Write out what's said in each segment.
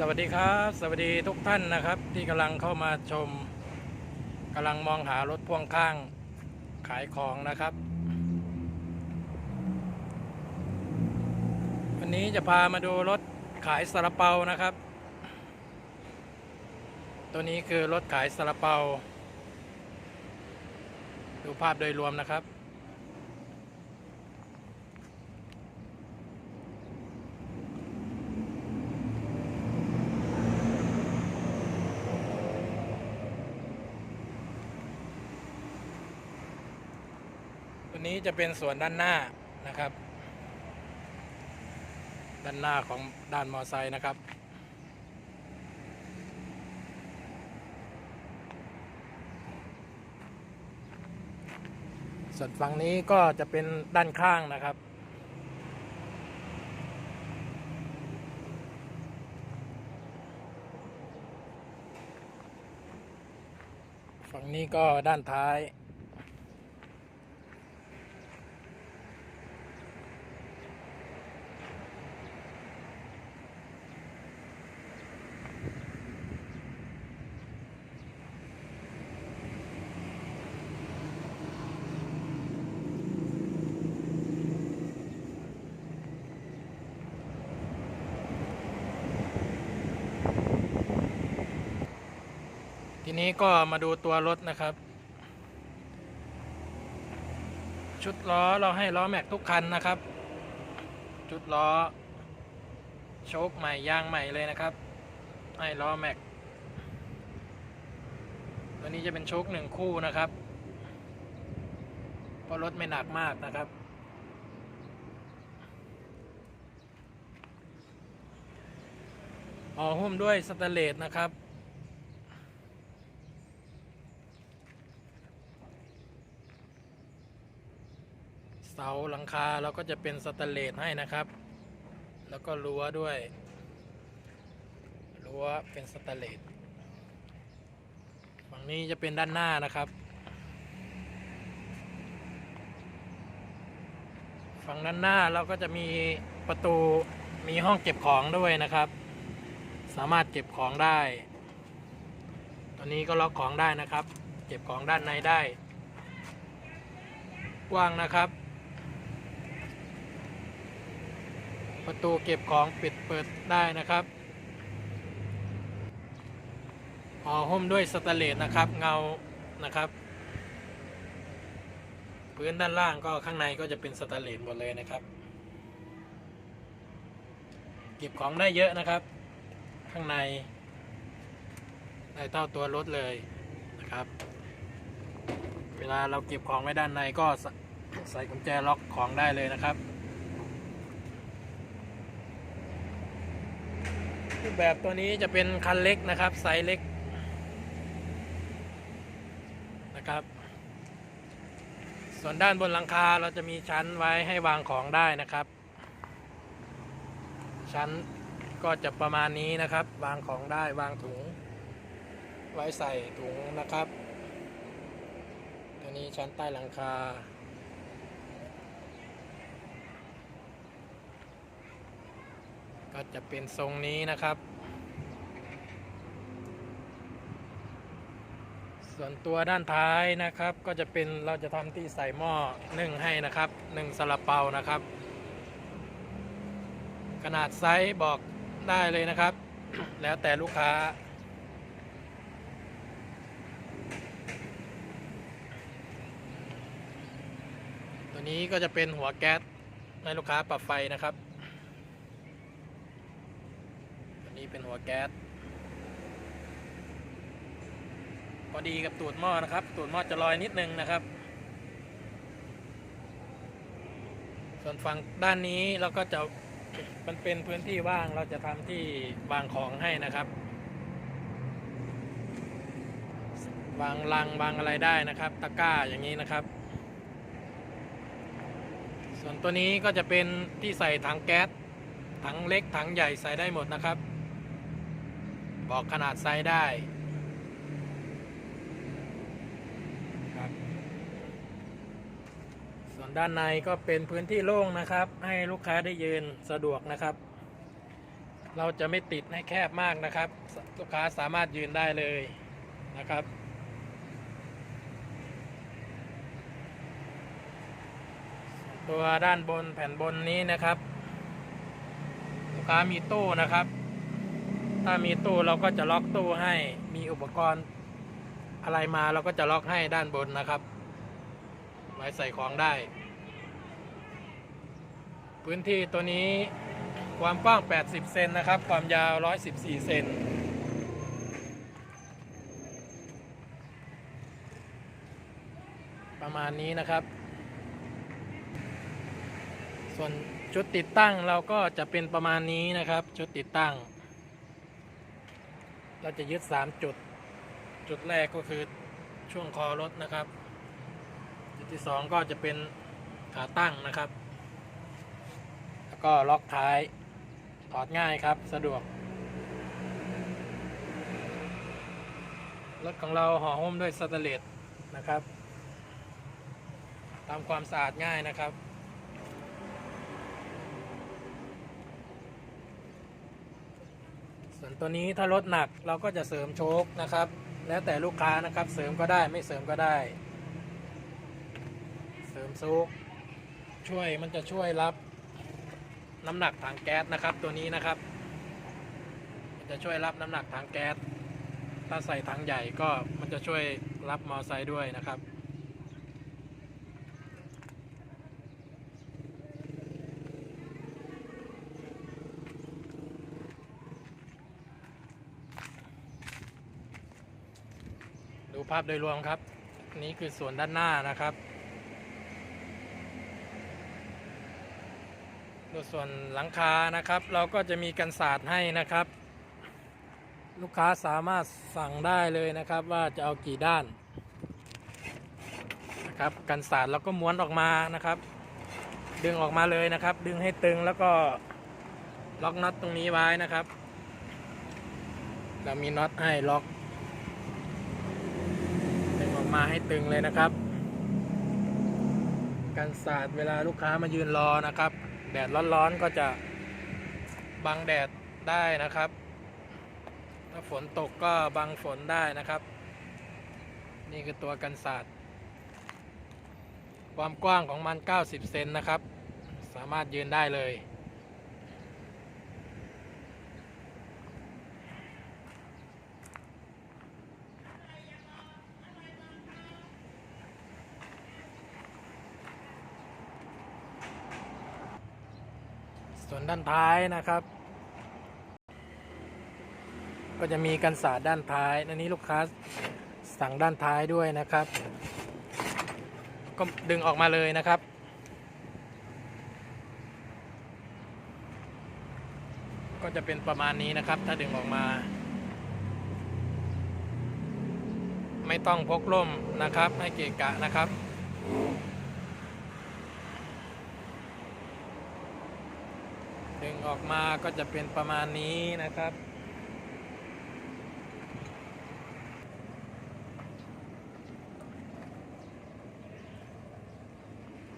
สวัสดีครับ สวัสดีทุกท่านนะครับ ที่กำลังเข้ามาชมกำลังมองหารถพ่วงข้างขายของนะครับ วันนี้จะพามาดูรถขายซาลาเปานะครับ ตัวนี้คือรถขายซาลาเปา ดูภาพโดยรวมนะครับ จะเป็นส่วนด้านหน้านะครับ ด้านหน้าของด้านมอไซค์นะครับ ส่วนฝั่งนี้ก็จะเป็นด้านข้างนะครับฝั่งนี้ก็ด้านท้าย ทีนี้ก็มาดูตัวรถนะครับ ชุดล้อเราให้ล้อแม็กทุกคันนะครับ ชุดล้อโชคใหม่ยางใหม่เลยนะครับ ให้ล้อแม็กตัวนี้จะเป็นโชคหนึ่งคู่นะครับเพราะรถไม่หนักมากนะครับ ห่อหุ้มด้วยสแตนเลสนะครับ เสาหลังคาเราก็จะเป็นสแตนเลสให้นะครับ แล้วก็รั้วด้วยรั้วเป็นสแตนเลสฝั่งนี้จะเป็นด้านหน้านะครับ ฝั่งด้านหน้าเราก็จะมีประตูมีห้องเก็บของด้วยนะครับ สามารถเก็บของได้ ตัวนี้ก็ล็อกของได้นะครับ เก็บของด้านในได้กว้างนะครับ ประตูเก็บของปิดเปิดได้นะครับห่อหุ้มด้วยสแตนเลสนะครับ เงานะครับพื้นด้านล่างก็ข้างในก็จะเป็นสแตนเลสหมดเลยนะครับ เก็บของได้เยอะนะครับ ข้างในได้เท่าตัวรถเลยนะครับ เวลาเราเก็บของไว้ด้านในก็ใส่กุญแจล็อกของได้เลยนะครับ รูป แบบตัวนี้จะเป็นคันเล็กนะครับไซส์เล็กนะครับ ส่วนด้านบนหลังคาเราจะมีชั้นไว้ให้วางของได้นะครับ ชั้นก็จะประมาณนี้นะครับ วางของได้วางถุง ไว้ใส่ถุงนะครับตัวนี้ชั้นใต้หลังคา ก็จะเป็นทรงนี้นะครับ ส่วนตัวด้านท้ายนะครับ ก็จะเป็นเราจะทำที่ใส่หม้อนึ่งให้นะครับหนึ่งซาลาเปานะครับ ขนาดไซส์บอกได้เลยนะครับ แล้วแต่ลูกค้าตัวนี้ก็จะเป็นหัวแก๊สให้ลูกค้าปรับไฟนะครับ ตัว นี้เป็นหัวแก๊สพอดีกับตูดหม้อนะครับ ตูดหม้อจะลอยนิดนึงนะครับ ส่วนฝั่งด้านนี้เราก็จะมันเป็นพื้นที่ว่างเราจะทำที่วางของให้นะครับ วางลังวางอะไรได้นะครับ ตะกร้าอย่างนี้นะครับ ส่วนตัวนี้ก็จะเป็นที่ใส่ถังแก๊สถังเล็กถังใหญ่ใส่ได้หมดนะครับ บอกขนาดไซส์ได้ครับส่วนด้านในก็เป็นพื้นที่โล่งนะครับ ให้ลูกค้าได้ยืนสะดวกนะครับ เราจะไม่ติดให้แคบมากนะครับ ลูกค้าสามารถยืนได้เลยนะครับตัวด้านบนแผ่นบนนี้นะครับ ลูกค้ามีตู้นะครับ ถ้ามีตู้เราก็จะล็อกตู้ให้ มีอุปกรณ์อะไรมาเราก็จะล็อกให้ด้านบนนะครับ ไว้ใส่ของได้ พื้นที่ตัวนี้ความกว้าง 80 เซนนะครับ ความยาว 114 เซนประมาณนี้นะครับ ส่วนชุดติดตั้งเราก็จะเป็นประมาณนี้นะครับ ชุดติดตั้ง เราจะยึด 3 จุด จุดแรกก็คือช่วงคอรถนะครับ จุดที่ 2 ก็จะเป็นขาตั้งนะครับ แล้วก็ล็อกท้าย ถอดง่ายครับสะดวก รถของเราห่อหุ้มด้วยสแตนเลสนะครับทำความสะอาดง่ายนะครับ ส่วนตัวนี้ถ้ารถหนักเราก็จะเสริมโชคนะครับ แล้วแต่ลูกค้านะครับ เสริมก็ได้ไม่เสริมก็ได้ เสริมโชคช่วยมันจะช่วยรับน้ำหนักถังแก๊สนะครับ ตัวนี้นะครับ มันจะช่วยรับน้ำหนักถังแก๊สถ้าใส่ถังใหญ่ก็มันจะช่วยรับมอไซค์ด้วยนะครับ ภาพโดยรวมครับ นี่คือส่วนด้านหน้านะครับดูส่วนหลังคานะครับ เราก็จะมีกันศาสตร์ให้นะครับ ลูกค้าสามารถสั่งได้เลยนะครับ ว่าจะเอากี่ด้านนะครับกันศาสตร์เราก็ม้วนออกมานะครับ ดึงออกมาเลยนะครับ ดึงให้ตึงแล้วก็ล็อกน็อตตรงนี้ไว้นะครับ เรามีน็อตให้ล็อกดึงออก มาให้ตึงเลยนะครับกันศาสตร์เวลาลูกค้ามายืนรอนะครับ แดดร้อนๆก็จะบังแดดได้นะครับ ถ้าฝนตกก็บังฝนได้นะครับ นี่คือตัวกันศาสตร์ความกว้างของมัน 90 เซนนะครับ สามารถยืนได้เลย วนด้านท้ายนะครับ ก็จะมีกันศาสตร์ด้านท้ายอันนี้ลูกค้าสั่งด้านท้ายด้วยนะครับ ก็ดึงออกมาเลยนะครับก็จะเป็นประมาณนี้นะครับ ถ้าดึงออกมา ไม่ต้องพกล่มนะครับ ให้เกะกะนะครับ ดึงออกมาก็จะเป็นประมาณนี้นะครับ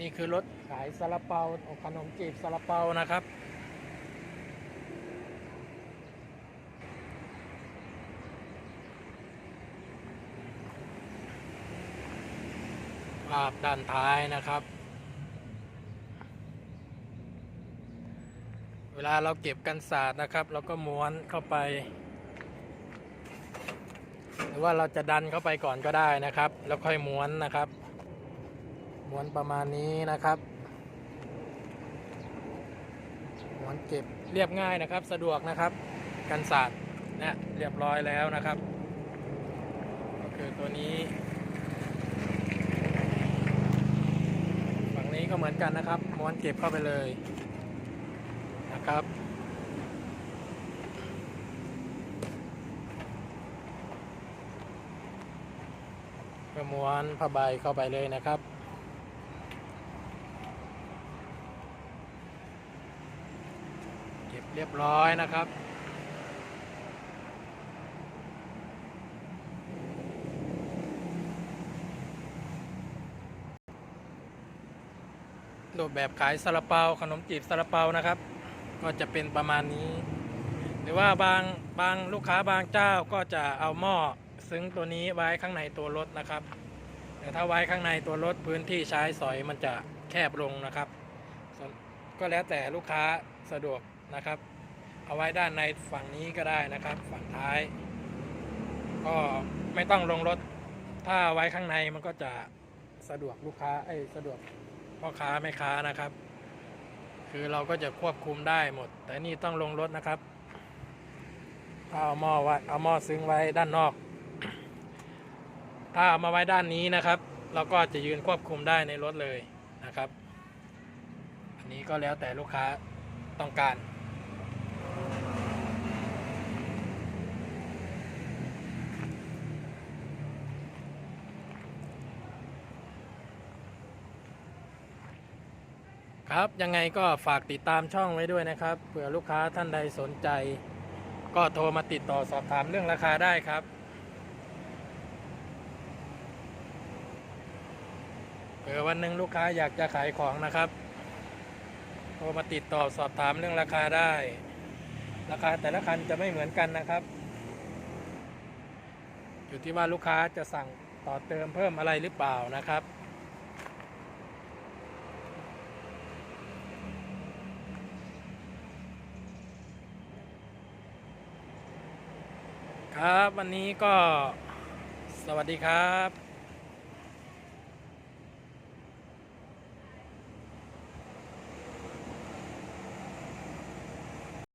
นี่คือรถขายซาลาเปาขนมจีบซาลาเปานะครับภาพด้านท้ายนะครับ เว ลาเราเก็บกันศาสตร์นะครับ เราก็ม้วนเข้าไป หรือว่าเราจะดันเข้าไปก่อนก็ได้นะครับ แล้วค่อยม้วนนะครับ ม้วนประมาณนี้นะครับ ม้วนเก็บเรียบง่ายนะครับ สะดวกนะครับ กันศาสตร์เนี่ยเรียบร้อยแล้วนะครับ ก็คือตัวนี้ฝั่งนี้ก็เหมือนกันนะครับ ม้วนเก็บเข้าไปเลยนะครับ ก็ม้วนผ้าใบเข้าไปเลยนะครับ เก็บเรียบร้อยนะครับรูปแบบขายซาลาเปาขนมจีบซาลาเปานะครับ ก็จะเป็นประมาณนี้ หรือว่าบางบางลูกค้าบางเจ้าก็จะเอาหม้อ ซึ้งตัวนี้ไว้ข้างในตัวรถนะครับ แต่ถ้าไว้ข้างในตัวรถพื้นที่ใช้สอยมันจะแคบลงนะครับ ก็แล้วแต่ลูกค้าสะดวกนะครับ เอาไว้ด้านในฝั่งนี้ก็ได้นะครับ ฝั่งท้าย ก็ไม่ต้องลงรถ ถ้าไว้ข้างในมันก็จะสะดวกลูกค้าไอ้สะดวกพ่อค้าแม่ค้านะครับ คือเราก็จะควบคุมได้หมด แต่นี่ต้องลงรถนะครับเอาหม้อไว้เอาหม้อซึ้งไว้ด้านนอก ถ้าเอามาไว้ด้านนี้นะครับ เราก็จะยืนควบคุมได้ในรถเลยนะครับ อันนี้ก็แล้วแต่ลูกค้าต้องการ ครับยังไงก็ฝากติดตามช่องไว้ด้วยนะครับเผื่อลูกค้าท่านใดสนใจ ก็โทรมาติดต่อสอบถามเรื่องราคาได้ครับ เผื่อวันหนึ่งลูกค้าอยากจะขายของนะครับโทรมาติดต่อสอบถามเรื่องราคาได้ ราคาแต่ละคันจะไม่เหมือนกันนะครับ อยู่ที่ว่าลูกค้าจะสั่งต่อเติมเพิ่มอะไรหรือเปล่านะครับครับ วันนี้ก็สวัสดีครับ